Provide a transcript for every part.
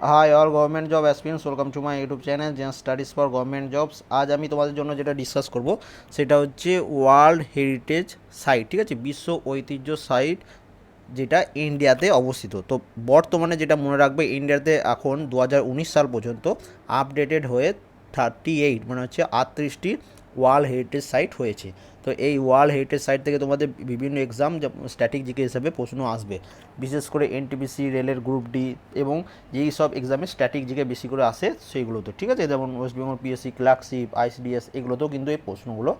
Hi all government job aspirants welcome to my YouTube channel gen studies for government jobs আজ আমি তোমাদের জন্য যেটা ডিসকাস করব, সেটা হচ্ছে ওয়ার্ল্ড হেরিটেজ সাইট ঠিক আছে? বিশ্ব ঐতিহ্য সাইট যেটা ইন্ডিয়াতে অবস্থিত। তো বর্তমানে যেটা মনে রাখবে ইন্ডিয়াতে এখন দু হাজার উনিশ সাল পর্যন্ত আপডেটেড হয়ে থার্টি এইট মানে হচ্ছে আটত্রিশটি ওয়ার্ল্ড হেরিটেজ সাইট হয়েছে। তো এই ওয়ার্ল্ড হেরিটেজ সাইট থেকে তোমাদের বিভিন্ন এক্সাম স্ট্যাটিক জিকে হিসাবে প্রশ্ন আসবে। বিশেষ করে এনটিপিসি, রেলের গ্রুপ ডি এবং যেই সব এক্সামে স্ট্যাটিক জিকে বেশি করে আসে সেইগুলোতে, ঠিক আছে? যেমন West Bengal PSC clerkship, ICDS, এগুলোতেও কিন্তু এই প্রশ্নগুলো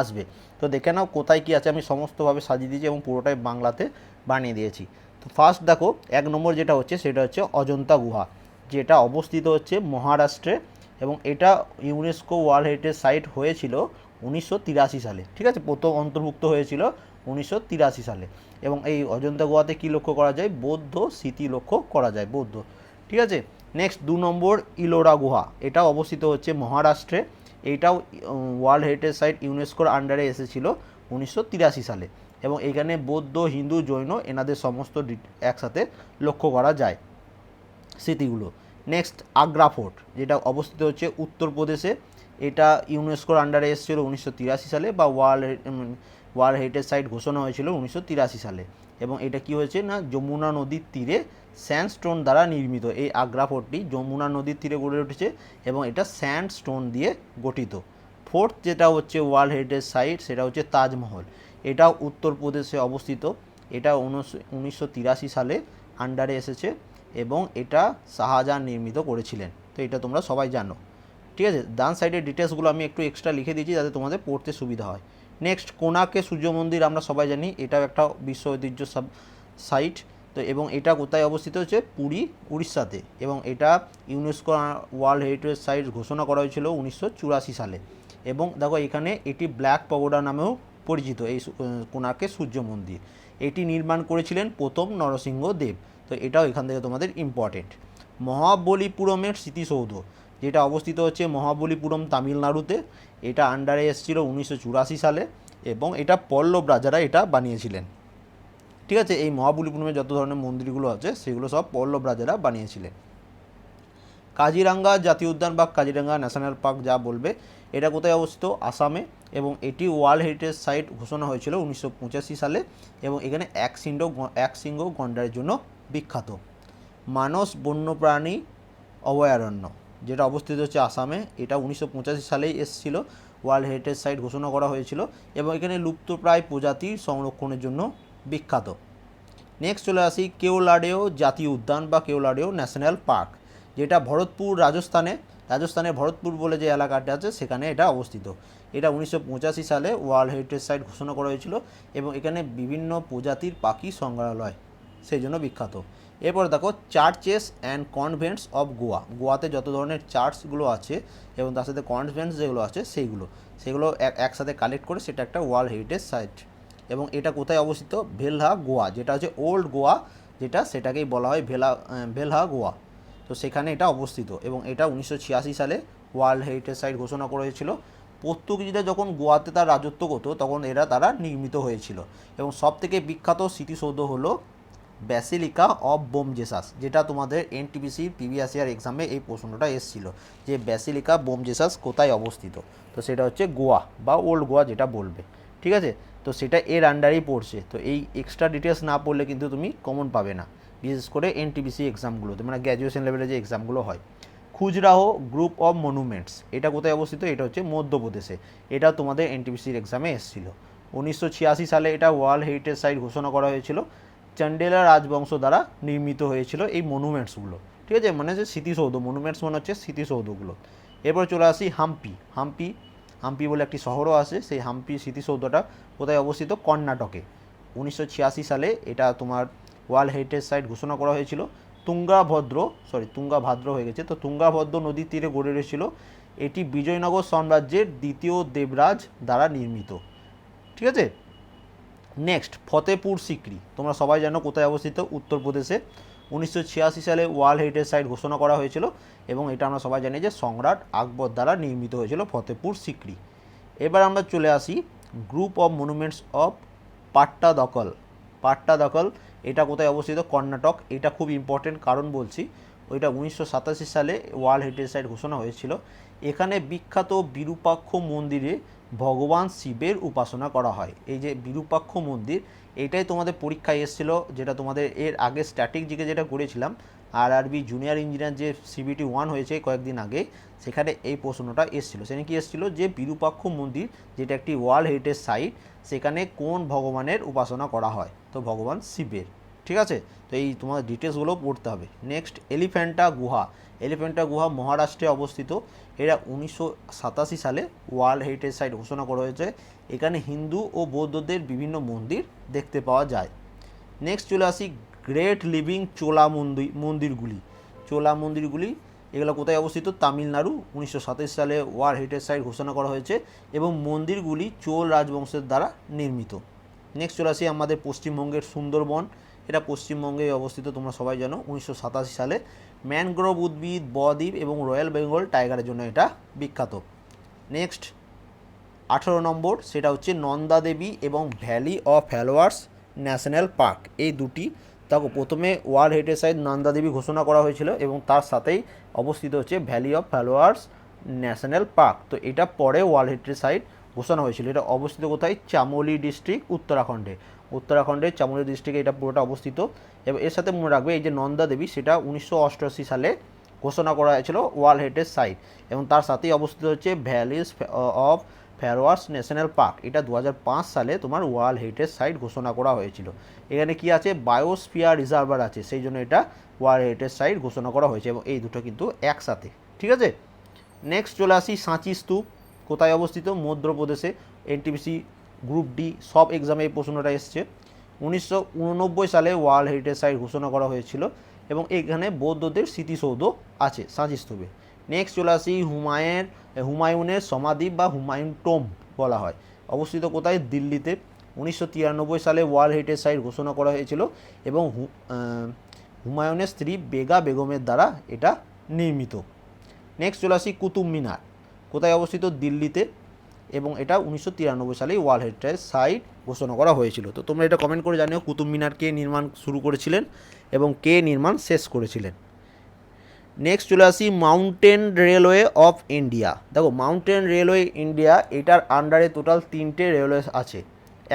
আসবে। তো দেখে নাও কোথায় কী আছে, আমি সমস্তভাবে সাজিয়ে দিয়েছি এবং পুরোটাই বাংলাতে বানিয়ে দিয়েছি। তো ফার্স্ট দেখো, এক নম্বর যেটা হচ্ছে, সেটা হচ্ছে অজন্তা গুহা, যেটা অবস্থিত হচ্ছে মহারাষ্ট্রে এবং এটা ইউনেস্কো ওয়ার্ল্ড হেরিটেজ সাইট হয়েছিল উনিশশো তিরাশি সালে। ঠিক আছে? প্রথম অন্তর্ভুক্ত হয়েছিল উনিশশো তিরাশি সালে। এবং এই অজন্তা গুহাতে কী লক্ষ্য করা যায়? বৌদ্ধ স্মৃতি লক্ষ্য করা যায়, বৌদ্ধ। ঠিক আছে? নেক্সট দু নম্বর ইলোরা গুহা। এটা অবস্থিত হচ্ছে মহারাষ্ট্রে। এইটাও ওয়ার্ল্ড হেরিটেজ সাইট ইউনেস্কোর আন্ডারে এসেছিল উনিশশো তিরাশি সালে। এবং এখানে বৌদ্ধ, হিন্দু, জৈন এনাদের সমস্ত একসাথে লক্ষ্য করা যায় স্মৃতিগুলো। নেক্সট আগ্রা ফোর্ট, যেটা অবস্থিত হচ্ছে উত্তরপ্রদেশে এটা ইউনেস্কোর আন্ডারে এসেছিল উনিশশো সালে বা ওয়ার্ল্ড ওয়ার্ল্ড হেরিটেজ সাইট ঘোষণা হয়েছিল উনিশশো তিরাশি সালে। এবং এটা কি হয়েছে না, যমুনা নদীর তীরে স্যান্ডস্টোন দ্বারা নির্মিত। এই আগ্রা ফোর্টটি যমুনা নদীর তীরে গড়ে উঠেছে এবং এটা স্যান্ডস্টোন দিয়ে গঠিত। ফোর্থ যেটা হচ্ছে ওয়ার্ল্ড হেরিটেজ সাইট সেটা হচ্ছে তাজমহল। এটাও উত্তরপ্রদেশে অবস্থিত। এটা উনিশশো তিরাশি সালে আন্ডারে এসেছে। এবং এটা শাহজাহান নির্মিত করেছিলেন। তো এটা তোমরা সবাই জানো। ঠিক আছে? ডান সাইডের ডিটেলসগুলো আমি একটু এক্সট্রা লিখে দিয়েছি যাতে তোমাদের পড়তে সুবিধা হয়। নেক্সট কোনাকে সূর্য মন্দির আমরা সবাই জানি, এটাও একটা বিশ্ব ঐতিহ্য সাব সাইট তো এবং এটা কোথায় অবস্থিত হচ্ছে? পুরী, উড়িষ্যাতে। এবং এটা ইউনেস্কো ওয়ার্ল্ড হেরিটেজ সাইট ঘোষণা করা হয়েছিল উনিশশো চুরাশি সালে। এবং দেখো এখানে এটি ব্ল্যাক পগোডা নামেও পরিচিত, এই কোনাকে সূর্য মন্দির। এটি নির্মাণ করেছিলেন প্রথম নরসিংহ দেব। তো এটাও এখান থেকে তোমাদের ইম্পর্টেন্ট মহাবলীপুরমের স্মৃতিসৌধ, যেটা অবস্থিত হচ্ছে মহাবলীপুরম তামিলনাড়ুতে, এটা আন্ডারে এসেছিল উনিশশো চুরাশি সালে এবং এটা পল্লব রাজারা এটা বানিয়েছিলেন। ঠিক আছে? এই মহাবলীপুরমে যত ধরনের মন্দিরগুলো আছে, সেগুলো সব পল্লব রাজারা বানিয়েছিলেন। কাজিরাঙ্গা জাতীয় উদ্যান বা কাজিরাঙ্গা ন্যাশনাল পার্ক যা বলবে এটা কোথায় অবস্থিত? আসামে। এবং এটি ওয়ার্ল্ড হেরিটেজ সাইট ঘোষণা হয়েছিল উনিশশো পঁচাশি সালে এবং এখানে এক সিংহ এক সিংহ গন্ডারের জন্য বিখ্যাত। মানস বন্যপ্রাণী অভয়ারণ্য, যেটা অবস্থিত হচ্ছে আসামে। এটা উনিশশো পঁচাশি সালেই এসেছিল। ওয়ার্ল্ড হেরিটেজ সাইট ঘোষণা করা হয়েছিল এবং এখানে লুপ্তপ্রায় প্রজাতির সংরক্ষণের জন্য বিখ্যাত। নেক্সট চলে আসি কেওলাডেও জাতীয় উদ্যান বা কেওলাডেও ন্যাশনাল পার্ক, যেটা ভরতপুর, রাজস্থানে। রাজস্থানের ভরতপুর বলে যে এলাকাটা আছে, সেখানে এটা অবস্থিত। এটা উনিশশো পঁচাশি সালে ওয়ার্ল্ড হেরিটেজ সাইট ঘোষণা করা হয়েছিল এবং এখানে বিভিন্ন প্রজাতির পাখি সংগ্রহালয়, সেই জন্য বিখ্যাত। এরপর দেখো, churches and convents of Goa. গোয়াতে যত ধরনের চার্চগুলো আছে এবং তার সাথে কনভেন্টস যেগুলো আছে, সেইগুলো। সেগুলো এক একসাথে কালেক্ট করে সেটা একটা ওয়ার্ল্ড হেরিটেজ সাইট। এবং এটা কোথায় অবস্থিত? ভেলহা গোয়া, যেটা হচ্ছে ওল্ড গোয়া, যেটা সেটাকেই বলা হয় ভেলা ভেলহা গোয়া। তো সেখানে এটা অবস্থিত এবং এটা উনিশশো ছিয়াশি সালে ওয়ার্ল্ড হেরিটেজ সাইট ঘোষণা করা হয়েছিল পর্তুগিজরা যখন গোয়াতে তার রাজত্ব করতো, তখন এরা তারা নির্মিত হয়েছিল এবং সব থেকে বিখ্যাত স্মৃতিসৌধ হলো ব্যাসিলিকা অফ বোম জেসাস যেটা তোমাদের এনটিপিসি প্রিভিয়াস এক্সামে এই প্রশ্নটা এসেছিল যে ব্যাসিলিকা বোম জেসাস কোথায় অবস্থিত। তো সেটা হচ্ছে গোয়া বা ওল্ড গোয়া যেটা বলবে, ঠিক আছে? তো সেটা এর আন্ডারেই পড়ছে। তো এই এক্সট্রা ডিটেলস না পড়লে কিন্তু তুমি কমন পাবে না। বিশেষ করে এনটিপিসি এক্সামগুলোতে মানে গ্র্যাজুয়েশন লেভেলে যে এক্সামগুলো হয়। খুজরাহো গ্রুপ অফ মনুমেন্টস এটা কোথায় অবস্থিত? এটা হচ্ছে মধ্যপ্রদেশে। এটা তোমাদের এনটিপিসির এক্সামে এসেছিল। উনিশশো ছিয়াশি সালে এটা ওয়ার্ল্ড হেরিটেজ সাইট ঘোষণা করা হয়েছিল। চন্ডেলা রাজবংশ দ্বারা নির্মিত হয়েছিল এই মনুমেন্টসগুলো ঠিক আছে? মানে যে স্মৃতিসৌধ। মনুমেন্টস মানে হচ্ছে স্মৃতিসৌধগুলো। এরপর চলে আসি হাম্পি। হাম্পি হাম্পি বলে একটি শহরও আছে। সেই হাম্পি স্মৃতিসৌধটা কোথায় অবস্থিত? কর্ণাটকে। উনিশশো ছিয়াশি সালে এটা তোমার ওয়ার্ল্ড হেরিটেজ সাইট ঘোষণা করা হয়েছিল। তুঙ্গাভদ্র সরি তুঙ্গাভাদ্র হয়ে গেছে। তো তুঙ্গাভদ্র নদীর তীরে গড়ে উঠেছিল। এটি বিজয়নগর সাম্রাজ্যের দ্বিতীয় দেবরাজ দ্বারা নির্মিত। ঠিক আছে? নেক্সট ফতেপুর সিক্রি। তোমরা সবাই জানো কোথায় অবস্থিত? উত্তরপ্রদেশে। উনিশশো ছিয়াশি সালে ওয়ার্ল্ড হেরিটেজ সাইট ঘোষণা করা হয়েছিল এবং এটা আমরা সবাই জানি যে সম্রাট আকবর দ্বারা নির্মিত হয়েছিল ফতেপুর সিক্রি। এবার আমরা চলে আসি group of monuments of Pattadakal Pattadakal, এটা কোথায় অবস্থিত? কর্ণাটক। এটা খুব ইম্পর্টেন্ট কারণ বলছি, ওইটা উনিশশো সাতাশি সালে ওয়ার্ল্ড হেরিটেজ সাইট ঘোষণা হয়েছিল। এখানে বিখ্যাত বিরূপাক্ষ মন্দিরে ভগবান শিবের উপাসনা করা হয়। এই যে বিরূপাক্ষ মন্দির, এটাই তোমাদের পরীক্ষায় এসেছিল, যেটা তোমাদের এর আগে স্ট্যাটিক জিকে যেটা করেছিলাম আর আরবি জুনিয়র ইঞ্জিনিয়ার যে সিবিটি ওয়ান হয়েছে কয়েকদিন আগে, সেখানে এই প্রশ্নটা এসেছিল। সেখানে কি এসেছিল? যে বিরূপাক্ষ মন্দির, যেটা একটি ওয়ার্ল্ড হেরিটেজ সাইট, সেখানে কোন ভগবানের উপাসনা করা হয়? তো ভগবান শিবের, ঠিক আছে? তো এই তোমার ডিটেলসগুলো পড়তে হবে। নেক্সট এলিফ্যান্টা গুহা এলিফ্যান্টা গুহা মহারাষ্ট্রে অবস্থিত। এরা উনিশশো সাতাশি সালে ওয়ার্ল্ড হেরিটেজ সাইট ঘোষণা করা হয়েছে। এখানে হিন্দু ও বৌদ্ধদের বিভিন্ন মন্দির দেখতে পাওয়া যায়। নেক্সট চলে আসি গ্রেট লিভিং চোলা মন্দির মন্দিরগুলি। চোলা মন্দিরগুলি, এগুলো কোথায় অবস্থিত? তামিলনাড়ু। উনিশশো সাতাশ সালে ওয়ার্ল্ড হেরিটেজ সাইট ঘোষণা করা হয়েছে এবং মন্দিরগুলি চোল রাজবংশের দ্বারা নির্মিত। নেক্সট চলে আসি আমাদের পশ্চিমবঙ্গের সুন্দরবন। এটা পশ্চিমবঙ্গে অবস্থিত, তোমরা সবাই জানো, উনিশশো সাতাশি সালে ম্যানগ্রোভ উদ্ভিদ, বদ্বীপ এবং রয়্যাল বেঙ্গল টাইগারের জন্য এটা বিখ্যাত। নেক্সট আঠেরো নম্বর, সেটা হচ্ছে নন্দা দেবী এবং valley of flowers national park. এই দুটি দেখো প্রথমে world heritage site Nanda Devi ঘোষণা করা হয়েছিল এবং তার সাথেই অবস্থিত হচ্ছে valley of flowers national park. তো এটা পরে ওয়ার্ল্ড হেরিটেজ সাইট ঘোষণা হয়েছিল। এটা অবস্থিত কোথায়? চামোলি ডিস্ট্রিক্ট উত্তরাখণ্ডে। উত্তরাখণ্ডের চামোলি ডিস্ট্রিক্টে এটা পুরোটা অবস্থিত। এবং এর সাথে মনে রাখবে, এই যে নন্দা দেবী, সেটা উনিশশো অষ্টআশি সালে ঘোষণা করা হয়েছিল ওয়ার্ল্ড হেরিটেজ সাইট। এবং তার সাথেই অবস্থিত হচ্ছে valleys of flowers national park. এটা দু হাজার পাঁচ সালে তোমার ওয়ার্ল্ড হেরিটেজ সাইট ঘোষণা করা হয়েছিল। এখানে কি আছে? বায়োস্ফিয়ার রিজার্ভার আছে। সেই জন্য এটা ওয়ার্ল্ড হেরিটেজ সাইট ঘোষণা করা হয়েছে। এবং এই দুটো কিন্তু একসাথে। ঠিক আছে? নেক্সট চলে আসি, সাঁচি স্তূপ। কোথায় অবস্থিত? মধ্যপ্রদেশে। এনটিপিসি গ্রুপ ডি সব এক্সামে এই প্রশ্নটা এসছে। উনিশশো উননব্বই সালে ওয়ার্ল্ড হেরিটেজ সাইট ঘোষণা করা হয়েছিল এবং এখানে বৌদ্ধদের স্মৃতিসৌধ আছে সাঁচি স্তূপে নেক্সট চলে আসি হুমায়ুন, হুমায়ুনের সমাধি বা হুমায়ুন টোম বলা হয়। অবস্থিত কোথায়? দিল্লিতে। উনিশশো তিরানব্বই সালে ওয়ার্ল্ড হেরিটেজ সাইট ঘোষণা করা হয়েছিল এবং হুমায়ুনের স্ত্রী বেগা বেগমের দ্বারা এটা নির্মিত। নেক্সট চলে আসি কুতুব মিনার। কোথায় অবস্থিত? দিল্লিতে। এবং এটা উনিশশো তিরানব্বই সালে ওয়ার্ল্ড হেরিটেজ সাইট ঘোষণা করা হয়েছিল। তো তোমরা এটা কমেন্ট করে জানিও, কুতুব মিনার কে নির্মাণ শুরু করেছিলেন এবং কে নির্মাণ শেষ করেছিলেন। নেক্সট চলে আসি মাউন্টেন রেলওয়ে অফ ইন্ডিয়া দেখো মাউন্টেন রেলওয়ে ইন্ডিয়া এটার আন্ডারে টোটাল তিনটে রেলওয়ে আছে।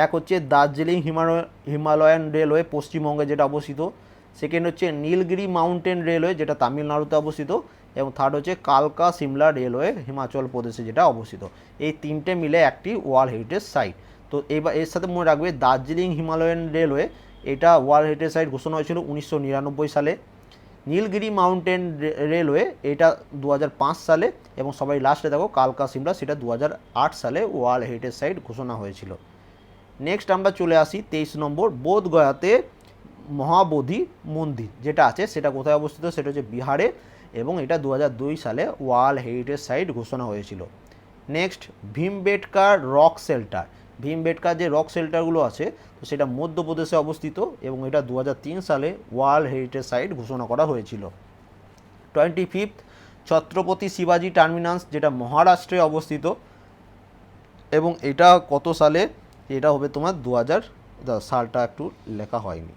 এক হচ্ছে দার্জিলিং হিমালয়, হিমালয়ান রেলওয়ে পশ্চিমবঙ্গে যেটা অবস্থিত। সেকেন্ড হচ্ছে নীলগিরি মাউন্টেন রেলওয়ে, যেটা তামিলনাড়ুতে অবস্থিত, এবং থার্ড হচ্ছে কালকা সিমলা রেলওয়ে, হিমাচল প্রদেশে যেটা অবস্থিত। এই তিনটে মিলে একটি ওয়ার্ল্ড হেরিটেজ সাইট। তো এবার এর সাথে মনে রাখবে, দার্জিলিং হিমালয়ান রেলওয়ে, এটা ওয়ার্ল্ড হেরিটেজ সাইট ঘোষণা হয়েছিল উনিশশো নিরানব্বই সালে। নীলগিরি মাউন্টেন রেলওয়ে, এটা দু হাজার পাঁচ সালে, এবং সবাই লাস্টে দেখো, কালকা সিমলা, সেটা দু হাজার আট সালে ওয়ার্ল্ড হেরিটেজ সাইট ঘোষণা হয়েছিল। নেক্সট আমরা চলে আসি তেইশ নম্বর, বোধগয়াতে মহাবোধি মন্দির, যেটা আছে সেটা কোথায় অবস্থিত? সেটা হচ্ছে বিহারে এবং এটা দু হাজার দুই সালে ওয়ার্ল্ড হেরিটেজ সাইট ঘোষণা হয়েছিল। নেক্সট, ভীমবেটকার রক শেল্টার। ভীমবেটকার যে রক শেল্টারগুলো আছে, তো সেটা মধ্যপ্রদেশে অবস্থিত এবং এটা দু হাজার তিন সালে ওয়ার্ল্ড হেরিটেজ সাইট ঘোষণা করা হয়েছিল। টোয়েন্টি ফিফথ, ছত্রপতি শিবাজি টার্মিনাস, যেটা মহারাষ্ট্রে অবস্থিত এবং এটা কত সালে? এটা হবে তোমার দু হাজার দশ সালটা একটু লেখা হয়নি।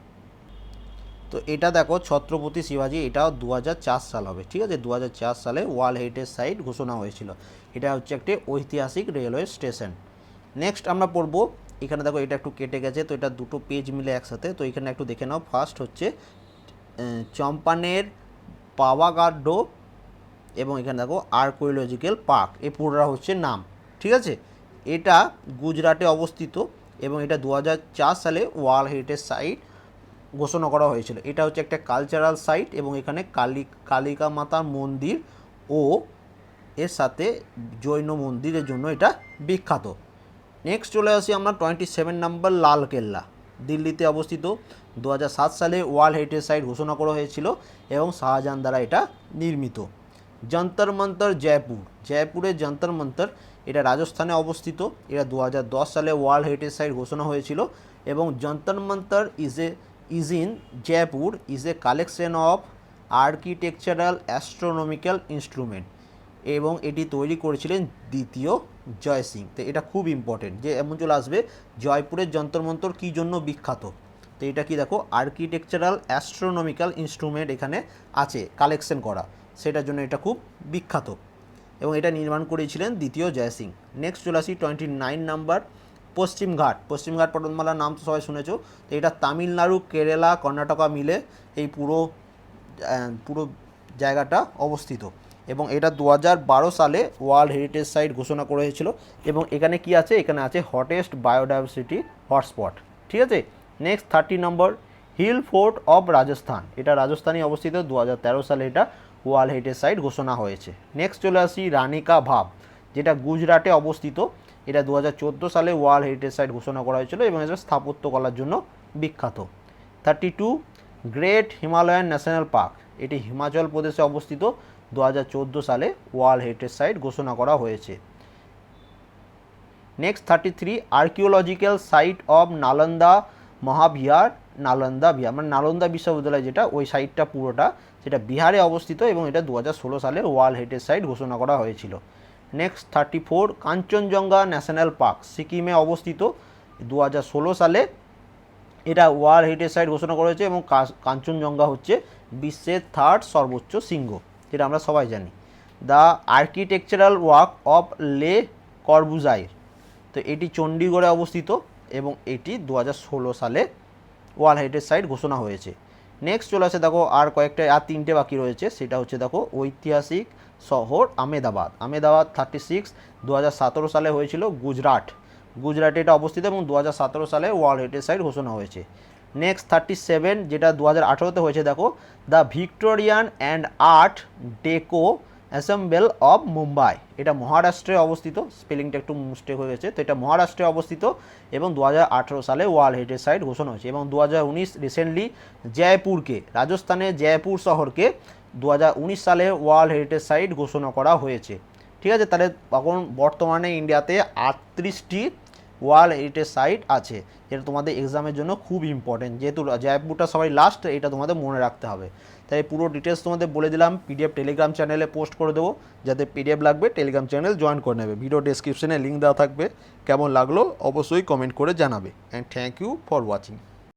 তো এটা দেখো ছত্রপতি শিবাজি, এটাও দু হাজার চার সাল হবে, ঠিক আছে? দু হাজার চার সালে ওয়ার্ল্ড হেরিটেজ সাইট ঘোষণা হয়েছিল। এটা হচ্ছে একটি ঐতিহাসিক রেলওয়ে স্টেশন। নেক্সট আমরা পড়ব, এখানে দেখো এটা একটু কেটে গেছে, তো এটা দুটো পেজ মিলে একসাথে, তো এখানে একটু দেখে নাও। ফার্স্ট হচ্ছে চম্পানের পাওয়াগাড্ডো এবং এখানে দেখো আর্কোলজিক্যাল পার্ক, এই পুরোটা হচ্ছে নাম, ঠিক আছে? এটা গুজরাটে অবস্থিত এবং এটা দু হাজার চার সালে ওয়ার্ল্ড হেরিটেজ সাইট ঘোষণা করা হয়েছিল। এটা হচ্ছে একটা কালচারাল সাইট এবং এখানে কালী, কালিকা মাতার মন্দির ও এর সাথে জৈন মন্দিরের জন্য এটা বিখ্যাত। নেক্সট চলে আসি আমরা টোয়েন্টি সেভেন নাম্বার লালকেল্লা, দিল্লিতে অবস্থিত। দু হাজার সাত সালে ওয়ার্ল্ড হেরিটেজ সাইট ঘোষণা করা হয়েছিল এবং শাহজাহান দ্বারা এটা নির্মিত। যন্তর মন্তর জয়পুর জয়পুরের যন্তর মন্তর এটা রাজস্থানে অবস্থিত। এটা দু হাজার দশ সালে ওয়ার্ল্ড হেরিটেজ সাইট ঘোষণা হয়েছিল এবং Jantar Mantar is a is in Jaipur is a collection of architectural astronomical instrument এবং এটি তৈরি করেছিলেন দ্বিতীয় জয় সিং। তো এটা খুব ইম্পর্টেন্ট যে এমন চলে আসবে, জয়পুরের যন্তর মন্তর কী জন্য বিখ্যাত? তো এটা কি দেখো আর্কিটেকচারাল অ্যাস্ট্রোনমিক্যাল ইনস্ট্রুমেন্ট এখানে আছে কালেকশন করা। সেটার জন্য এটা খুব বিখ্যাত। এবং এটা নির্মাণ করেছিলেন দ্বিতীয় জয়সিং নেক্সট চলে আসি twenty nine number Paschimghat Paschimghat পর্বতমালার নাম তো সবাই শুনেছো। তো এটা তামিলনাড়ু, কেরালা, কর্ণাটকা মিলে এই পুরো পুরো জায়গাটা অবস্থিত। এবং এটা দু সালে ওয়ার্ল্ড হেরিটেজ সাইট ঘোষণা করা হয়েছিল। এবং এখানে কি আছে? এখানে আছে হটেস্ট বায়োডাইভার্সিটি হটস্পট। ঠিক আছে? Next thirty number, hill fort of Rajasthan. এটা রাজস্থানে অবস্থিত। দু হাজার তেরো সালে এটা ওয়ার্ল্ড হেরিটেজ সাইট ঘোষণা হয়েছে। নেক্সট চলে আসি রানিকা ভাব, যেটা গুজরাটে অবস্থিত। এটা দু হাজার চোদ্দ সালে ওয়ার্ল্ড হেরিটেজ সাইট ঘোষণা করা হয়েছিল এবং এটা স্থাপত্যকলার জন্য বিখ্যাত। Thirty two, great Himalayan national park. এটি হিমাচল প্রদেশে অবস্থিত। দুহাজার চোদ্দ সালে ওয়ার্ল্ড হেরিটেজ সাইট ঘোষণা করা হয়েছে। Next, thirty three, archaeological site of Nalanda Mahavihara. Nalanda Bihar মানে নালন্দা বিশ্ববিদ্যালয় যেটা, ওই সাইটটা পুরোটা, সেটা বিহারে অবস্থিত এবং এটা দু হাজার ষোলো সালে ওয়ার্ল্ড হেরিটেজ সাইট ঘোষণা করা হয়েছিল। Next thirty four Kanchenjunga national park, সিকিমে অবস্থিত। দু হাজার ষোলো সালে এটা ওয়ার্ল্ড হেরিটেজ সাইট ঘোষণা করা হয়েছে এবং কাঞ্চনজঙ্ঘা হচ্ছে বিশ্বের থার্ড সর্বোচ্চ শৃঙ্গ, যেটা আমরা সবাই জানি। দ্য আর্কিটেকচারাল ওয়ার্ক অফ লে করবুজাইর তো এটি চণ্ডীগড়ে অবস্থিত এবং এটি দু হাজার ষোলো সালে ওয়ার্ল্ড হেরিটেজ সাইট ঘোষণা হয়েছে। নেক্সট চলে আসে দেখো, আর কয়েকটা, আর তিনটে বাকি রয়েছে, সেটা হচ্ছে দেখো ঐতিহাসিক শহর আমেদাবাদ। আমেদাবাদ থার্টি সিক্স দু সতেরো সালে হয়েছিল গুজরাট। গুজরাটে এটা অবস্থিত এবং দু সতেরো সালে ওয়ার্ল্ড হেরিটেজ সাইট ঘোষণা হয়েছে। নেক্সট থার্টি সেভেন যেটা দু হাজার আঠেরোতে হয়েছে, দেখো the Victorian and art deco ensemble of Mumbai এটা মহারাষ্ট্রে অবস্থিত স্পেলিংটা একটু মিস্টেক হয়ে গেছে। তো এটা মহারাষ্ট্রে অবস্থিত এবং দু হাজার আঠেরো সালে ওয়ার্ল্ড হেরিটেজ সাইট ঘোষণা হয়েছে। এবং দু হাজার উনিশ রিসেন্টলি জয়পুরকে, রাজস্থানের জয়পুর শহরকে দু হাজার উনিশ সালে ওয়ার্ল্ড হেরিটেজ সাইট ঘোষণা করা হয়েছে। ঠিক আছে? তাহলে এখন বর্তমানে ইন্ডিয়াতে আটত্রিশটি ওয়ার্ল্ড হেরিটেজ সাইট আছে, যেটা তোমাদের এক্সামের জন্য খুব ইম্পর্টেন্ট। যেহেতু জয়পুরটা সবাই লাস্ট এটা তোমাদের মনে রাখতে হবে। তাই পুরো ডিটেলস তোমাদের বলে দিলাম পিডিএফ টেলিগ্রাম চ্যানেলে পোস্ট করে দেবো। যাতে পিডিএফ লাগবে টেলিগ্রাম চ্যানেল জয়েন করে নেবে। ভিডিও ডেসক্রিপশনে লিঙ্ক দেওয়া থাকবে। কেমন লাগল, অবশ্যই কমেন্ট করে জানাবে। And thank you for watching